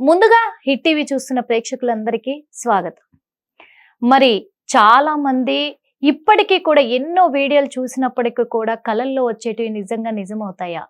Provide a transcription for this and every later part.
ముందుగా hit TV చూస్తున్న ప్రేక్షకులందరికీ స్వాగతం. మరి చాలా మంది ఇప్పటికీ కూడా ఎన్నో వీడియోలు చూసినప్పటికీ కూడా కళల్లో వచ్చేటివి నిజంగా నిజమవుతాయా?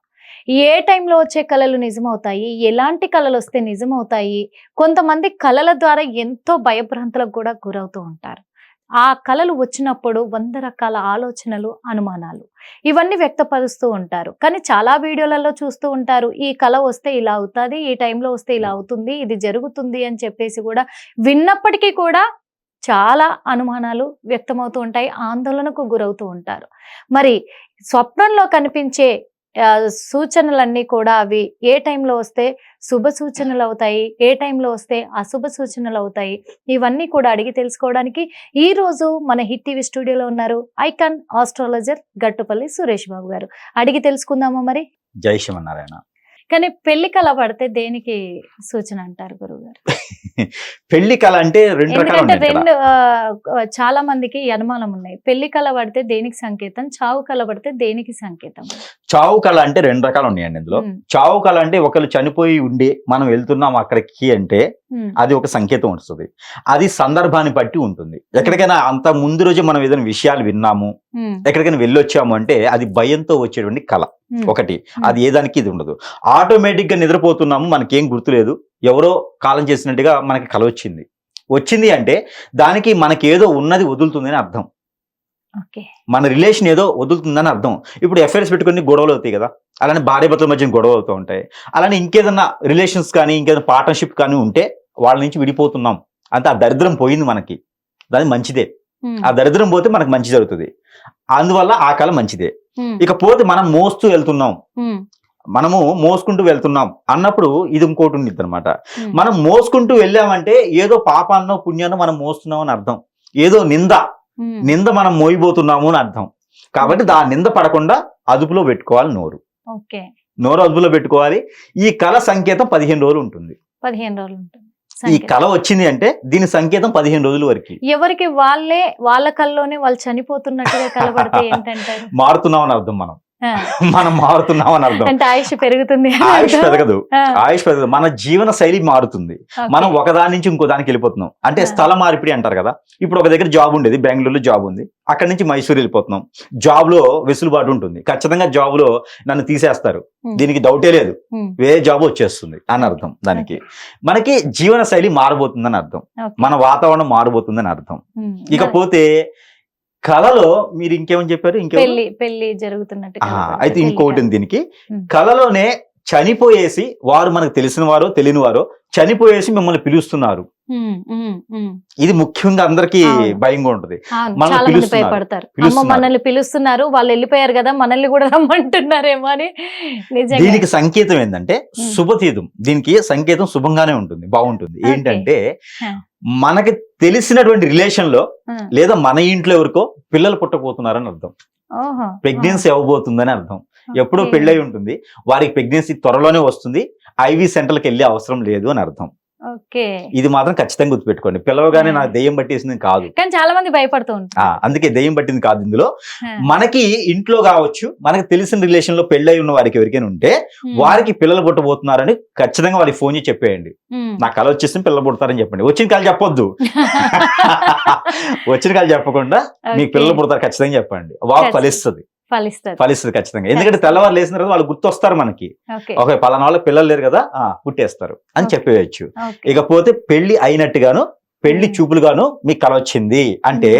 ఏ టైంలో వచ్చే కళలు నిజమవుతాయి? ఎలాంటి కళలు వస్తే నిజమవుతాయి? కొంతమంది కళల ద్వారా ఎంతో భయభ్రాంతులకు కూడా గురవుతూ ఉంటారు. ఆ కళలు వచ్చినప్పుడు వంద రకాల ఆలోచనలు అనుమానాలు. ఇవన్నీ వ్యక్తపరుస్తూ ఉంటారు. కానీ చాలా వీడియోలలో చూస్తూ ఉంటారు. ఈ కళ వస్తే ఇలా అవుతుంది ఈ టైంలో వస్తే ఇలా అవుతుంది ఇది జరుగుతుంది అని చెప్పేసి కూడా విన్నప్పటికీ కూడా చాలా అనుమానాలు వ్యక్తమవుతూ ఉంటాయి ఆందోళనకు గురవుతూ ఉంటారు. మరి స్వప్నంలో కనిపించే సూచనలన్నీ కూడా అవి ఏ టైంలో వస్తే శుభ సూచనలు అవుతాయి ఏ టైంలో వస్తే అశుభ సూచనలు అవుతాయి ఇవన్నీ కూడా అడిగి తెలుసుకోవడానికి ఈ రోజు మన హిట్ టీవీ స్టూడియోలో ఉన్నారు ఐకాన్ ఆస్ట్రాలజర్ గట్టుపల్లి సురేష్ బాబు గారు. అడిగి తెలుసుకుందామా మరి? జై శివనారాయణ కానీ పెళ్ళి కళ పడితే దేనికి సూచన అంటారు గురువు గారు పెళ్ళి కళ అంటే రెండు రకాలు ఎందుకంటే. రెండు చాలా మందికి అనుమానం ఉన్నాయి. పెళ్ళి కళ పడితే దేనికి సంకేతం? చావు కళ పడితే దేనికి సంకేతం? చావు కళ అంటే రెండు రకాలు ఉన్నాయండి ఇందులో. చావు కళ అంటే ఒకరు చనిపోయి ఉండి మనం వెళ్తున్నాం అక్కడికి అంటే అది ఒక సంకేతం వస్తుంది. అది సందర్భాన్ని బట్టి ఉంటుంది. ఎక్కడికైనా అంత ముందు రోజు మనం ఏదైనా విషయాలు విన్నాము ఎక్కడికైనా వెళ్ళొచ్చాము అంటే అది భయంతో వచ్చేటువంటి కళ. ఒకటి. అది ఏ దానికి ఇది ఉండదు. ఆటోమేటిక్గా నిద్రపోతున్నాము మనకేం గుర్తులేదు. ఎవరో కాలం చేసినట్టుగా మనకి కల వచ్చింది. వచ్చింది అంటే దానికి మనకి ఏదో ఉన్నది వదులుతుందని అర్థం. మన రిలేషన్ ఏదో వదులుతుందని అర్థం. ఇప్పుడు ఎఫ్ఐఆర్స్ పెట్టుకుని గొడవలు అవుతాయి కదా. అలానే భార్య భర్తల మధ్య గొడవలు అవుతూ ఉంటాయి. అలానే ఇంకేదన్నా రిలేషన్స్ కానీ ఇంకేదైనా పార్ట్నర్షిప్ కానీ ఉంటే వాళ్ళ నుంచి విడిపోతున్నాం. అంతే ఆ దరిద్రం పోయింది మనకి. దాని మంచిదే. ఆ దరిద్రం పోతే మనకు మంచి జరుగుతుంది. అందువల్ల ఆ కళ మంచిదే. ఇకపోతే మనం మోస్తూ వెళ్తున్నాం. మనము మోసుకుంటూ వెళ్తున్నాం అన్నప్పుడు ఇది ఇంకోటి ఉండిద్ది అనమాట మనం మోసుకుంటూ వెళ్ళామంటే ఏదో పాపాన్నో పుణ్యాన్నో మనం మోస్తున్నాం అని అర్థం. ఏదో నింద. నింద మనం మోయిపోతున్నాము అని అర్థం. కాబట్టి దా నింద పడకుండా అదుపులో పెట్టుకోవాలి నోరు. ఓకే. నోరు అదుపులో పెట్టుకోవాలి. ఈ కళ సంకేతం పదిహేను రోజులు ఉంటుంది. పదిహేను రోజులు ఉంటుంది. ఈ. కళ వచ్చింది అంటే దీని సంకేతం పదిహేను రోజుల వరకు. ఎవరికి వాళ్ళే వాళ్ళ కల్లోనే వాళ్ళు చనిపోతున్నట్టుగా కలబడితే ఏంటంటారు? మారుతున్నాం అని అర్థం మనం. మనం మారుతున్నాం అని అర్థం. అంటే ఆయుష్ పెరుగుతుంది ఆయుష్. పెరగదు. ఆయుష్ పెరగదు. మన జీవన శైలి మారుతుంది. మనం ఒకదాని నుంచి ఇంకో దానికి వెళ్ళిపోతున్నాం. అంటే. స్థల మార్పిడి అంటారు కదా. ఇప్పుడు ఒక దగ్గర జాబ్ ఉండేది. బెంగళూరులో జాబ్ ఉంది. అక్కడి నుంచి మైసూర్ వెళ్ళిపోతున్నాం. జాబ్లో వెసులుబాటు ఉంటుంది. ఖచ్చితంగా జాబ్లో నన్ను తీసేస్తారు. దీనికి డౌటే లేదు. వేరే జాబ్ వచ్చేస్తుంది అని అర్థం దానికి. మనకి జీవన శైలి మారబోతుందని అర్థం. మన వాతావరణం మారబోతుందని అర్థం. ఇకపోతే కళలో మీరు ఇంకేమని చెప్పారు ఇంకే పెళ్ళి పెళ్ళి జరుగుతున్నట్టు అయితే ఇంకొకటి. ఉంది దీనికి. కళలోనే చనిపోయేసి వారు మనకు తెలిసిన వారో తెలియని వారో చనిపోయేసి మిమ్మల్ని పిలుస్తున్నారు. ఇది ముఖ్యంగా అందరికీ. భయంగా ఉంటది మనల్ని పిలుస్తున్నారు. భయపడతారు అమ్మ పిలుస్తున్నారు. మనల్ని పిలుస్తున్నారు వాళ్ళు వెళ్ళిపోయారు కదా మనల్ని కూడా రమ్మంటున్నారేమో అని దీనికి సంకేతం ఏంటంటే. శుభతీతం దీనికి సంకేతం శుభంగానే ఉంటుంది బాగుంటుంది. ఏంటంటే. మనకి తెలిసినటువంటి రిలేషన్లో లేదా మన ఇంట్లో ఎవరికో పిల్లలు పుట్టబోతున్నారని అర్థం ప్రెగ్నెన్సీ అవ్వబోతుందని అర్థం ఎప్పుడో. పెళ్ళై ఉంటుంది. వారికి ప్రెగ్నెన్సీ త్వరలోనే వస్తుంది. ఐవి సెంటర్కి వెళ్ళే అవసరం లేదు అని అర్థం. ఇది మాత్రం ఖచ్చితంగా గుర్తుపెట్టుకోండి. పిల్లవగానే ఆ. నాకు దెయ్యం పట్టేసింది కాదు. కానీ చాలా మంది భయపడుతూ అందుకే దెయ్యం పట్టింది కాదు ఇందులో. ఆ, మనకి ఇంట్లో కావచ్చు మనకి తెలిసిన రిలేషన్లో పెళ్ళై ఉన్న వారికి ఎవరికైనా ఉంటే ఉమ్, వారికి పిల్లలు పుట్టబోతున్నారని ఖచ్చితంగా వారికి ఫోన్ చేసి చెప్పేయండి. ఉమ్. నా కళ వచ్చేసి పిల్లలు పుడతారని చెప్పండి. వచ్చిన కళ చెప్పొద్దు. వచ్చిన కళ చెప్పకుండా మీకు. పిల్లలు పుడతారు ఖచ్చితంగా చెప్పండి. వాక్ ఖచ్చితంగా. ఫలిస్తుంది ఫలిస్తుంది ఖచ్చితంగా ఎందుకంటే తెల్లవారు లేసిన తర్వాత వాళ్ళు గుర్తొస్తారు మనకి ఓకే ఒక పలానా వాళ్ళ పిల్లలు లేరు కదా ఆ పుట్టేస్తారు అని. చెప్పేయచ్చు. ఇకపోతే పెళ్ళి అయినట్టుగాను పెళ్ళి. చూపులుగాను మీకు కళ వచ్చింది అంటే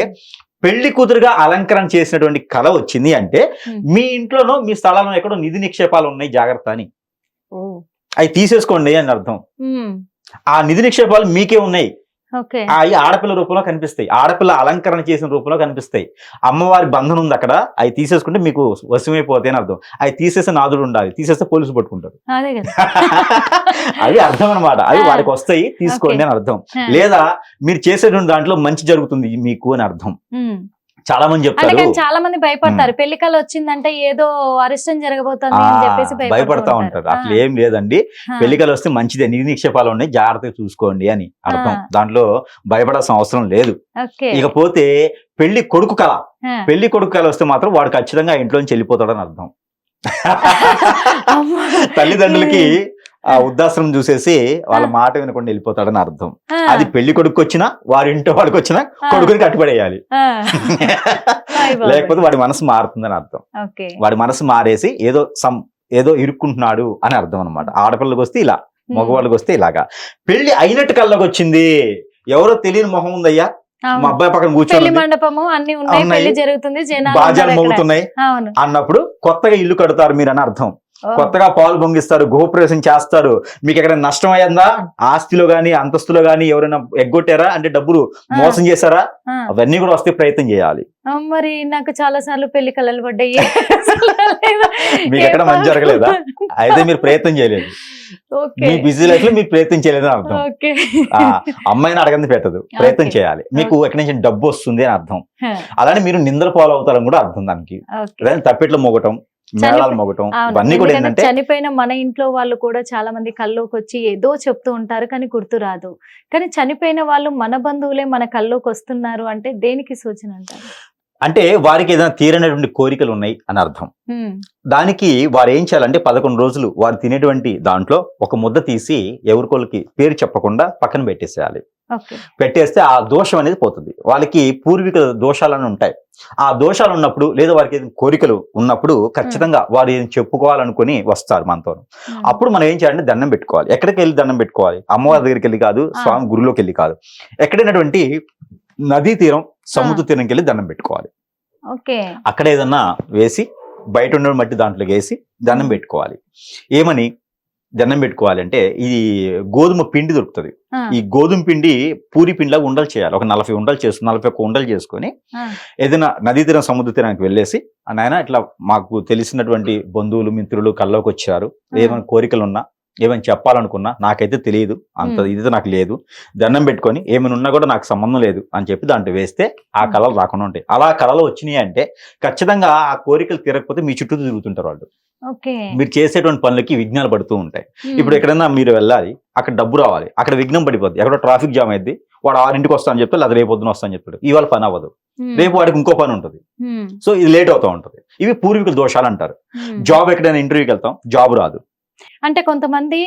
పెళ్ళి కూతురుగా అలంకరణ చేసినటువంటి కళ వచ్చింది అంటే. మీ ఇంట్లోనో మీ స్థలాల్లో ఎక్కడో నిధి నిక్షేపాలు ఉన్నాయి జాగ్రత్త అని. అవి తీసేసుకోండి అని అర్థం. ఆ నిధి నిక్షేపాలు మీకే ఉన్నాయి అవి ఆడపిల్ల రూపంలో కనిపిస్తాయి. ఆడపిల్ల అలంకరణ చేసిన రూపంలో కనిపిస్తాయి. అమ్మవారి బంధం ఉంది అక్కడ. అవి తీసేసుకుంటే మీకు వశమైపోతాయి అని అర్థం. అవి తీసేస్తే నాదుడు ఉండాలి. తీసేస్తే పోలీసులు పట్టుకుంటారు. అదే కదా. అవి అర్థం అనమాట అవి ఆ. వారికి వస్తాయి తీసుకోండి అని అర్థం. లేదా మీరు చేసేటువంటి దాంట్లో మంచి జరుగుతుంది మీకు అని అర్థం. చాలా మంది చెప్తారు. చాలా మంది భయపడతారు. పెళ్ళి కళ వచ్చిందంటే ఏదో అరిష్టం జరగబోతుంది అని చెప్పేసి భయపడతా ఉంటారు. అట్లా ఏం లేదండి. పెళ్ళికలు వస్తే మంచిదే. నిధి నిక్షేపాలు ఉన్నాయి. జాగ్రత్తగా చూసుకోండి అని అర్థం. దాంట్లో భయపడాల్సిన అవసరం లేదు. ఇకపోతే పెళ్ళి కొడుకు కళ. పెళ్ళి కొడుకు కళ వస్తే మాత్రం వాడు ఖచ్చితంగా ఆ ఇంట్లో నుంచి వెళ్ళిపోతాడని అర్థం. తల్లిదండ్రులకి ఆ వృద్ధాశ్రమం చూసేసి వాళ్ళ మాట వినకుండా వెళ్ళిపోతాడని అర్థం. అది పెళ్ళి కొడుకు వచ్చినా వారి ఇంట్లో వాడికి వచ్చినా. కొడుకుని కట్టుబడేయాలి. లేకపోతే వాడి మనసు మారుతుందని అర్థం. వాడి మనసు మారేసి ఏదో సమ్ ఏదో ఇరుక్కుంటున్నాడు అని అర్థం అనమాట ఆడపిల్లకి వస్తే ఇలా మగవాళ్ళకి వస్తే ఇలాగా. పెళ్ళి అయినట్టు కళ్ళకి వచ్చింది. ఎవరో తెలియని మొహం ఉందయ్యా. మా అబ్బాయి పక్కన కూర్చొని మండపము అన్ని ఉన్నాయి. పెళ్ళి జరుగుతుంది బాజాలు. మోగుతున్నాయి. అన్నప్పుడు కొత్తగా ఇల్లు కడతారు మీరు అని అర్థం. కొత్తగా పాలు పొంగిస్తారు గృహప్రవేశం చేస్తారు. మీకు ఎక్కడ నష్టం అయ్యిందా? ఆస్తిలో గాని అంతస్తులో గాని ఎవరైనా ఎగ్గొట్టారా? అంటే డబ్బులు మోసం చేశారా. అవన్నీ కూడా వస్తే ప్రయత్నం చేయాలి. మరి నాకు చాలా సార్లు పెళ్ళి కళలు పడ్డాయి. మీకు ఎక్కడ మంచి జరగలేదా? అయితే మీరు ప్రయత్నం చేయలేదు. మీ బిజీ లైఫ్లో మీరు ప్రయత్నం చేయలేదని అర్థం. ఓకే. ఆ, అమ్మాయిని అడగంది పెట్టదు. ప్రయత్నం. చేయాలి. మీకు ఎక్కడి నుంచి డబ్బు వస్తుంది అని అర్థం. అలానే మీరు నిందల పాలవుతారని కూడా అర్థం దానికి. తప్పెట్లు మొగటం మేళాలు మొగటం. ఇవన్నీ కూడా ఏంటంటే చనిపోయిన మన ఇంట్లో వాళ్ళు కూడా చాలా మంది కల్లోకి వచ్చి ఏదో చెప్తూ ఉంటారు కానీ గుర్తు రాదు. కానీ చనిపోయిన వాళ్ళు మన బంధువులే మన కల్లోకి వస్తున్నారు అంటే దేనికి సూచన అంటారు? అంటే వారికి ఏదైనా తీరనటువంటి కోరికలు ఉన్నాయి అని అర్థం. దానికి వారు ఏం చేయాలంటే పదకొండు రోజులు వారు తినేటువంటి దాంట్లో ఒక ముద్ద తీసి ఎవరికోళ్ళకి పేరు చెప్పకుండా పక్కన పెట్టేసేయాలి. పెట్టేస్తే ఆ దోషం అనేది పోతుంది. వాళ్ళకి పూర్వీక దోషాలని ఉంటాయి. ఆ దోషాలు ఉన్నప్పుడు లేదా వారికి ఏదైనా కోరికలు ఉన్నప్పుడు ఖచ్చితంగా వారు ఏం చెప్పుకోవాలనుకుని వస్తారు మనతో అప్పుడు మనం ఏం చేయాలంటే దండం పెట్టుకోవాలి. ఎక్కడికి వెళ్ళి దండం పెట్టుకోవాలి? అమ్మవారి దగ్గరికి వెళ్ళి కాదు స్వామి గురులోకి వెళ్ళి కాదు. ఎక్కడైనటువంటి నదీ తీరం సముద్ర తీరంకి వెళ్ళి దండం పెట్టుకోవాలి. ఓకే. అక్కడ ఏదన్నా వేసి బయట ఉన్న మట్టి దాంట్లోకి వేసి దండం పెట్టుకోవాలి. ఏమని? దండం పెట్టుకోవాలి అంటే ఇది గోధుమ పిండి దొరుకుతుంది. ఈ గోధుమ పిండి పూరి పిండిలాగా ఉండలు చేయాలి. ఒక నలభై ఉండలు చేసు నలభై ఒక్క ఉండలు చేసుకొని ఏదైనా నదీ తీరం సముద్ర తీరానికి వెళ్ళేసి నాయన ఇట్లా మాకు తెలిసినటువంటి బంధువులు మిత్రులు కల్లోకి వచ్చారు ఏమైనా కోరికలు ఉన్నా ఏమైనా చెప్పాలనుకున్నా నాకైతే తెలియదు అంత Hmm. ఇది నాకు లేదు దండం పెట్టుకొని ఏమైనా ఉన్నా కూడా నాకు సంబంధం లేదు అని చెప్పి దాంట్లో వేస్తే ఆ. కళలు రాకుండా ఉంటాయి. అలా కళలు వచ్చినాయి అంటే ఖచ్చితంగా ఆ కోరికలు తీరకపోతే మీ చుట్టూ తిరుగుతుంటారు వాళ్ళు. మీరు చేసేటువంటి పనులకి విఘ్నాలు పడుతూ ఉంటాయి. ఇప్పుడు ఎక్కడైనా మీరు వెళ్ళాలి అక్కడ డబ్బు రావాలి అక్కడ విఘ్నం పడిపోద్ది ఎక్కడ ట్రాఫిక్ జామ్ అయింది వాడు ఆరింటికి వస్తా అని చెప్తే లేదా రేపు పొద్దున వస్తా అని చెప్తాడు. ఇవాళ పని అవ్వదు. రేపు వాడికి ఇంకో పని ఉంటుంది. సో ఇది లేట్ అవుతూ ఉంటుంది. ఇవి పూర్వీకుల దోషాలు అంటారు. జాబ్ ఎక్కడైనా ఇంటర్వ్యూకి వెళ్తాం జాబ్ రాదు. అంటే కొంతమంది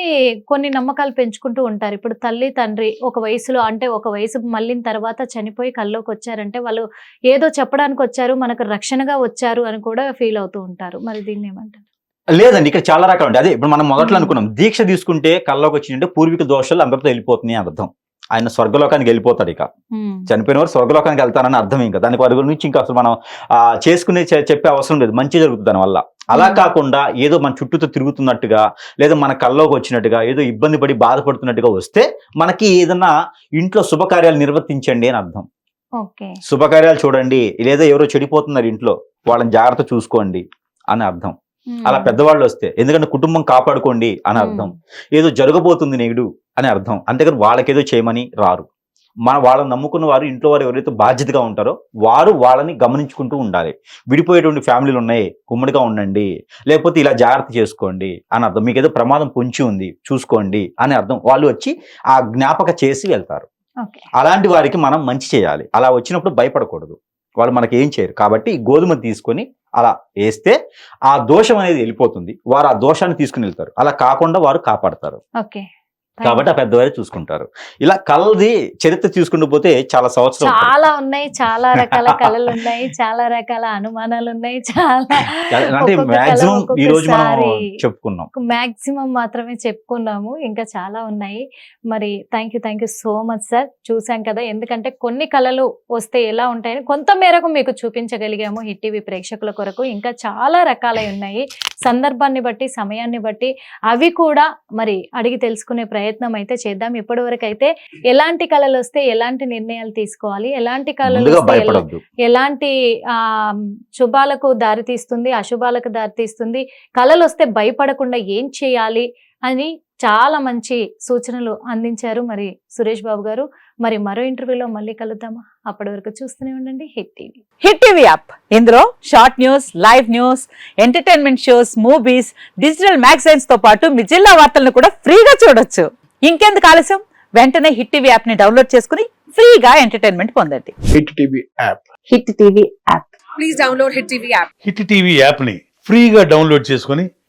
కొన్ని నమ్మకాలు పెంచుకుంటూ ఉంటారు. ఇప్పుడు తల్లి తండ్రి ఒక వయసులో అంటే ఒక వయసు మళ్ళిన తర్వాత చనిపోయి కల్లోకి వచ్చారంటే వాళ్ళు ఏదో చెప్పడానికి వచ్చారు మనకు రక్షణగా వచ్చారు అని కూడా ఫీల్ అవుతూ ఉంటారు. మరి దీన్ని ఏమంటారు? లేదండి ఇక్కడ చాలా రకాలు ఉంటాయి. అదే ఇప్పుడు మనం మొదట్లో. అనుకున్నాం దీక్ష తీసుకుంటే కల్లోకి వచ్చిందంటే పూర్వీక దోషాలు అందరితో వెళ్ళిపోతున్నాయి అర్థం. ఆయన స్వర్గలోకానికి వెళ్ళిపోతాడు ఇక. చనిపోయిన వారు స్వర్గలోకానికి వెళ్తారని అర్థం ఇంకా. దానికి వారి గురించి ఇంకా అసలు మనం ఆ, చేసుకునే చెప్పే అవసరం లేదు. మంచి జరుగుతుంది దానివల్ల అలా. కాకుండా ఏదో మన చుట్టూతో తిరుగుతున్నట్టుగా లేదా మన కల్లోకి వచ్చినట్టుగా ఏదో ఇబ్బంది పడి బాధపడుతున్నట్టుగా వస్తే మనకి ఏదన్నా ఇంట్లో శుభకార్యాలు నిర్వర్తించండి అని అర్థం. శుభకార్యాలు చూడండి. లేదా ఎవరో చెడిపోతున్నారు ఇంట్లో వాళ్ళని జాగ్రత్త చూసుకోండి అని అర్థం. అలా పెద్దవాళ్ళు వస్తే ఎందుకంటే కుటుంబం కాపాడుకోండి అని అర్థం. ఉమ్, ఏదో జరగబోతుంది నెగుడు అని అర్థం. అంతేకాని వాళ్ళకేదో చేయమని రారు. మన వాళ్ళని నమ్ముకున్న వారు ఇంట్లో వారు ఎవరైతే బాధ్యతగా ఉంటారో వారు వాళ్ళని గమనించుకుంటూ ఉండాలి. విడిపోయేటువంటి ఫ్యామిలీలు ఉన్నాయి ఉమ్మడిగా ఉండండి. లేకపోతే ఇలా జాగ్రత్త చేసుకోండి అని అర్థం. మీకు ఏదో ప్రమాదం పొంచి ఉంది చూసుకోండి అని అర్థం. వాళ్ళు వచ్చి ఆ జ్ఞాపక చేసి వెళ్తారు. అలాంటి వారికి మనం మంచి చేయాలి. అలా వచ్చినప్పుడు భయపడకూడదు. వాళ్ళు మనకి ఏం చేయరు. కాబట్టి గోధుమ తీసుకొని అలా వేస్తే ఆ దోషం అనేది వెళ్ళిపోతుంది. వారు ఆ దోషాన్ని తీసుకుని వెళ్తారు. అలా కాకుండా వారు కాపాడతారు. ఓకే. కాబట్టి ఆ పెద్దవారే చూసుకుంటారు. ఇలా కళది చరిత్ర చూసుకుంటూ పోతే చాలా సంవత్సరం. చాలా ఉన్నాయి చాలా రకాల కళలు ఉన్నాయి చాలా రకాల అనుమానాలు ఉన్నాయి చాలా అంటే మాక్సిమం ఈ రోజు మనం చెప్పుకున్నాం. మాక్సిమం మాత్రమే చెప్పుకున్నాము ఇంకా చాలా ఉన్నాయి. మరి thank you thank you so much sir చూసాం కదా ఎందుకంటే కొన్ని కళలు వస్తే ఎలా ఉంటాయని కొంత మేరకు మీకు చూపించగలిగాము హిట్ టీవీ ప్రేక్షకుల కొరకు. ఇంకా చాలా రకాలై ఉన్నాయి. సందర్భాన్ని బట్టి సమయాన్ని బట్టి అవి కూడా మరి అడిగి తెలుసుకునే ప్రయత్నం అయితే చేద్దాం. ఇప్పటి వరకు అయితే ఎలాంటి కళలు వస్తే ఎలాంటి నిర్ణయాలు తీసుకోవాలి ఎలాంటి కళలు ఎలాంటి ఆ శుభాలకు దారితీస్తుంది అశుభాలకు దారితీస్తుంది? కళలు వస్తే భయపడకుండా ఏం చేయాలి? అని చాలా మంచి సూచనలు అందించారు మరి సురేష్ బాబు గారు. మరి మరో ఇంటర్వ్యూలో మళ్ళీ కలుద్దామా? అప్పటి వరకు చూస్తూనే ఉండండి. Hit TV. Hit TV app. ఇందులో short news live news entertainment shows movies digital మ్యాగజైన్స్తో పాటు మీ జిల్లా వార్తలను కూడా ఫ్రీగా చూడొచ్చు. ఇంకెందుకు ఆలస్యం? వెంటనే హిట్ టీవీ యాప్ని డౌన్లోడ్ చేసుకుని ఫ్రీగా ఎంటర్టైన్మెంట్ పొందండి. Hit TV app. Hit TV app. Please download Hit TV app. Hit TV యాప్ని ఫ్రీగా డౌన్లోడ్ చేసుకొని